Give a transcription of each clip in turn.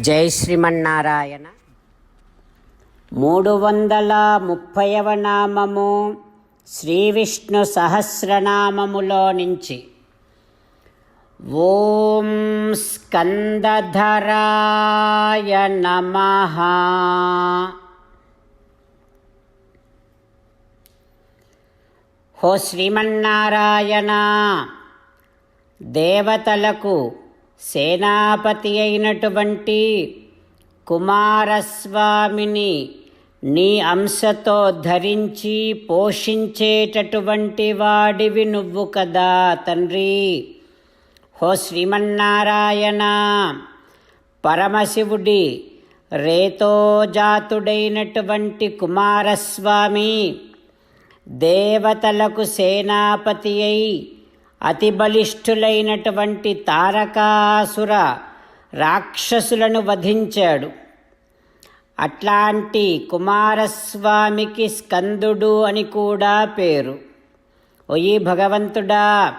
జై శ్రీమన్నారాయణ. మూడు వందల ముప్పైవ నామము శ్రీ విష్ణు సహస్రనామములో నుంచి. ఓం స్కందధరాయ నమ. హో శ్రీమన్నారాయణ దేవతలకు సేనాపతి అయినటువంటి కుమారస్వామిని నీ అంశతో ధరించి పోషించేటటువంటి వాడివి నువ్వు కదా తండ్రి. హో శ్రీమన్నారాయణ పరమశివుడి రేతోజాతుడైనటువంటి కుమారస్వామి దేవతలకు సేనాపతి అయి అతి బలిష్ఠులైనటువంటి తారకాసుర రాక్షసులను వధించాడు. అట్లాంటి కుమారస్వామికి స్కందుడు అని కూడా పేరు. ఒయి భగవంతుడా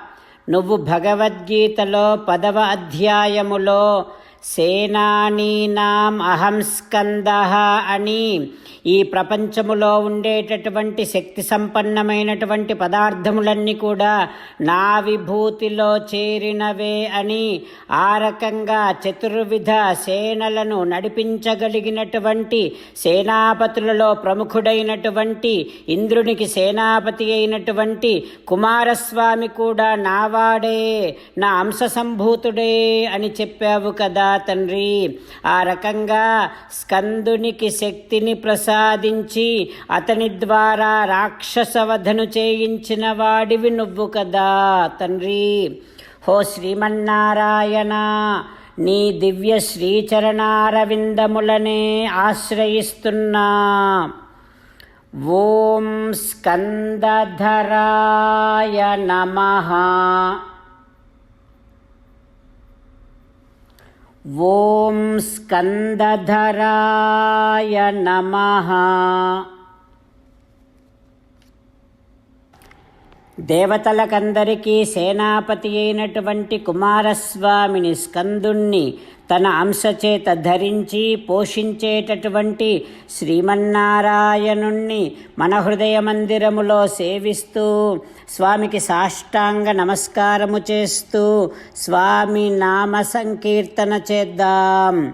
నువ్వు భగవద్గీతలో పదవ అధ్యాయములో సేనానీనాం అహం స్కంద అని. ఈ ప్రపంచములో ఉండేటటువంటి శక్తి సంపన్నమైనటువంటి పదార్థములన్నీ కూడా నా విభూతిలో చేరినవే అని. ఆ రకంగా చతుర్విధ సేనలను నడిపించగలిగినటువంటి సేనాపతులలో ప్రముఖుడైనటువంటి ఇంద్రునికి సేనాపతి అయినటువంటి కుమారస్వామి కూడా నావాడే నా అంశ సంభూతుడే అని చెప్పావు కదా. తండ్రి. ఆ రకంగా స్కందునికి శక్తిని ప్రసాదించి అతని ద్వారా రాక్షసవధను చేయించిన వాడివి నువ్వు కదా తండ్రి. హో శ్రీమన్నారాయణ నీ దివ్య శ్రీచరణారవిందములనే ఆశ్రయిస్తున్నా. ఓం స్కందధరాయ నమ. ఓం స్కందధరాయ నమః దేవతలకందరికీ సేనాపతి అయినటువంటి కుమారస్వామిని స్కందుణ్ణి తన అంశచేత ధరించి పోషించేటటువంటి శ్రీమన్నారాయణుణ్ణి మన హృదయ మందిరములో సేవిస్తూ స్వామికి సాష్టాంగ నమస్కారము చేస్తూ స్వామి నామ సంకీర్తన చేద్దాం.